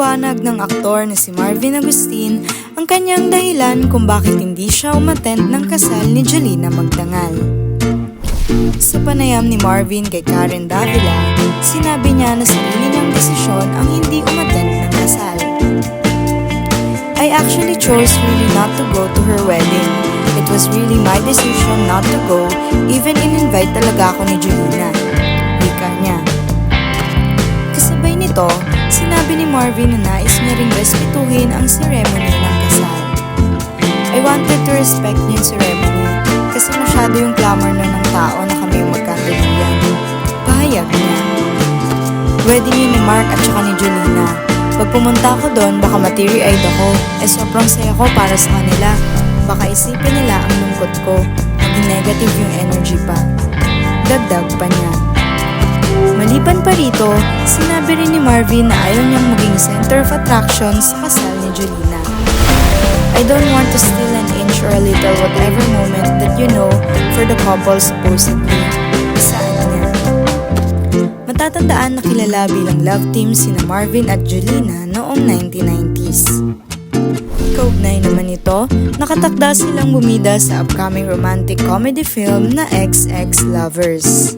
Ipinaliwanag ng aktor na si Marvin Agustin ang kanyang dahilan kung bakit hindi siya umattend ng kasal ni Jolina Magdangal. Sa panayam ni Marvin kay Karen Davila, sinabi niya na sarili niyang desisyon ang hindi umattend ng kasal. I actually chose really not to go to her wedding. It was really my decision not to go, even in-invite talaga ako ni Jolina. Wika niya. Kasabay nito, sinabi ni Marvin na nais niya ring respetuhin ang ceremony ng kasal. I wanted to respect niya yung ceremony kasi masyado yung clamor na ng tao na kami yung magkandalian. Pahayag niya. Wedding yun ni Mark at saka ni Jolina. Pag pumunta ako doon, baka mateary-eyed ako. Eh sobrang saya ko para sa kanila. Baka isipin nila ang lungkot ko. Maging negative yung energy pa. Dagdag pa niya. Maliban pa rito, sinabi rin ni Marvin na ayaw niyang maging center of attraction sa kasal ni Jolina. I don't want to steal an inch or a little whatever moment that you know for the couple supposedly. Saan? Matatandaan na kilala bilang love team sina Marvin at Jolina noong 1990s. Kaugnay naman ito, nakatakda silang bumida sa upcoming romantic comedy film na XX Lovers.